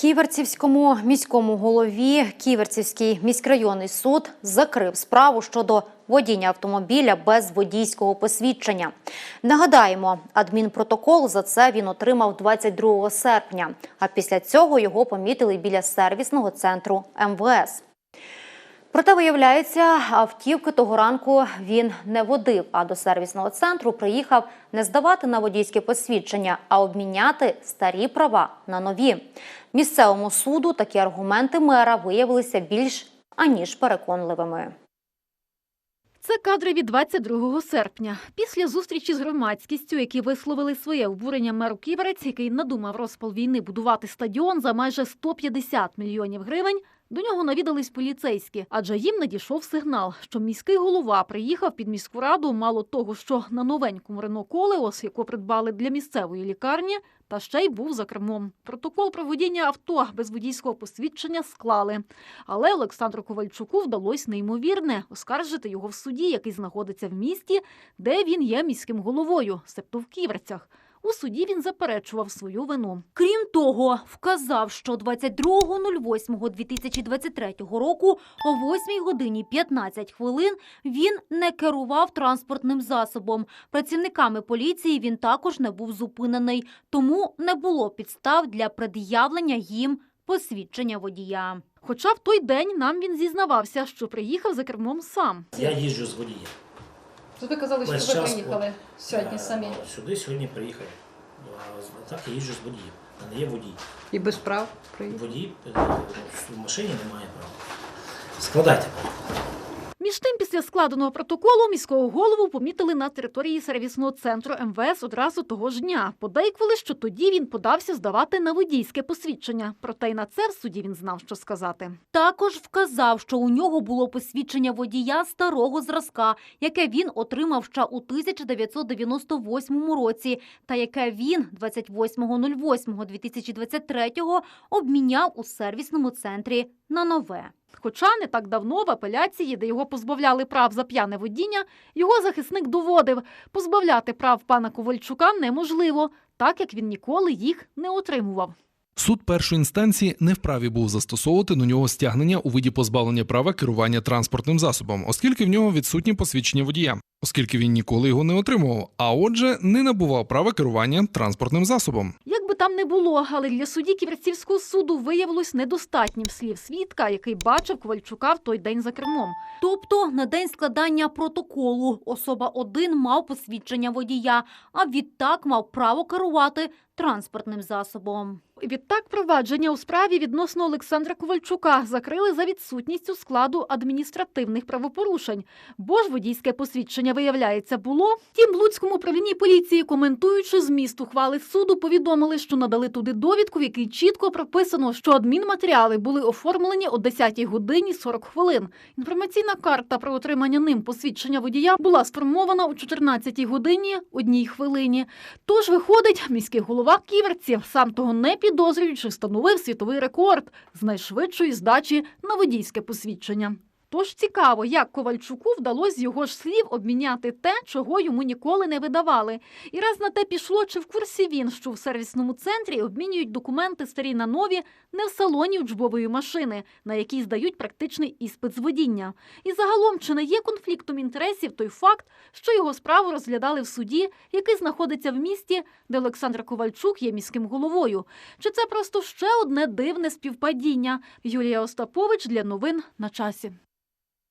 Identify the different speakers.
Speaker 1: Ківерцівському міському голові Ківерцівський міськрайонний суд закрив справу щодо водіння автомобіля без водійського посвідчення. Нагадаємо, адмінпротокол за це він отримав 22 серпня. А після цього його помітили біля сервісного центру МВС. Проте, виявляється, автівки того ранку він не водив, а до сервісного центру приїхав не здавати на водійське посвідчення, а обміняти старі права на нові. Місцевому суду такі аргументи мера виявилися більш аніж переконливими.
Speaker 2: Це кадри від 22 серпня. Після зустрічі з громадськістю, які висловили своє обурення меру Ківерець, який надумав розпал війни будувати стадіон за майже 150 мільйонів гривень, до нього навідались поліцейські, адже їм надійшов сигнал, що міський голова приїхав під міську раду мало того, що на новенькому Рено Колеос, яку придбали для місцевої лікарні, та ще й був за кермом. Протокол про водіння авто без водійського посвідчення склали. Але Олександру Ковальчуку вдалося неймовірне оскаржити його в суді, який знаходиться в місті, де він є міським головою, себто в Ківерцях. У суді він заперечував свою вину.
Speaker 1: Крім того, вказав, що 22.08.2023 року о 8 годині 15 хвилин він не керував транспортним засобом. Працівниками поліції він також не був зупинений, тому не було підстав для пред'явлення їм посвідчення водія.
Speaker 2: Хоча в той день нам він зізнавався, що приїхав за кермом сам.
Speaker 3: Я їжджу з водієм.
Speaker 4: То ви казали, що ви
Speaker 3: приїхали
Speaker 4: приїхали сьогодні
Speaker 3: Е,
Speaker 4: самі.
Speaker 3: Сюди сьогодні приїхали. А Так я їжджу з водієм. А не є водій.
Speaker 4: І без прав приїхали.
Speaker 3: Водій е, в машині немає права. Складайте.
Speaker 2: Між тим, після складеного протоколу міського голову помітили на території сервісного центру МВС одразу того ж дня. Подейкували, що тоді він подався здавати на водійське посвідчення. Проте й на це в суді він знав, що сказати.
Speaker 1: Також вказав, що у нього було посвідчення водія старого зразка, яке він отримав ще у 1998 році, та яке він 28.08.2023 обміняв у сервісному центрі на нове.
Speaker 2: Хоча не так давно в апеляції, де його позбавляли прав за п'яне водіння, його захисник доводив, позбавляти прав пана Ковальчука неможливо, так як він ніколи їх не отримував.
Speaker 5: Суд першої інстанції не вправі був застосовувати до нього стягнення у виді позбавлення права керування транспортним засобом, оскільки в нього відсутні посвідчення водія, оскільки він ніколи його не отримував, а отже, не набував права керування транспортним засобом.
Speaker 2: Як би там не було, але для судді Ківерцівського суду виявилось недостатнім слів свідка, який бачив Ковальчука в той день за кермом.
Speaker 1: Тобто на день складання протоколу особа 1 мав посвідчення водія, а відтак мав право керувати транспортним засобом.
Speaker 2: Відтак провадження у справі відносно Олександра Ковальчука закрили за відсутністю складу адміністративних правопорушень, бо ж водійське посвідчення, виявляється, було. Тім в Луцькому управлінні поліції, коментуючи зміст ухвали суду, повідомили, що надали туди довідку, в якій чітко прописано, що адмінматеріали були оформлені о 10 годині 40 хвилин. Інформаційна карта про отримання ним посвідчення водія була сформована о 14 годині одній хвилині. Тож виходить, міський голова Ківерців, сам того не підозрюючи, встановив світовий рекорд з найшвидшої здачі на водійське посвідчення. Тож цікаво, як Ковальчуку вдалося з його ж слів обміняти те, чого йому ніколи не видавали. І раз на те пішло, чи в курсі він, що в сервісному центрі обмінюють документи старі на нові не в салоні учбової машини, на якій здають практичний іспит з водіння. І загалом, чи не є конфліктом інтересів той факт, що його справу розглядали в суді, який знаходиться в місті, де Олександр Ковальчук є міським головою? Чи це просто ще одне дивне співпадіння? Юлія Остапович для новин на часі.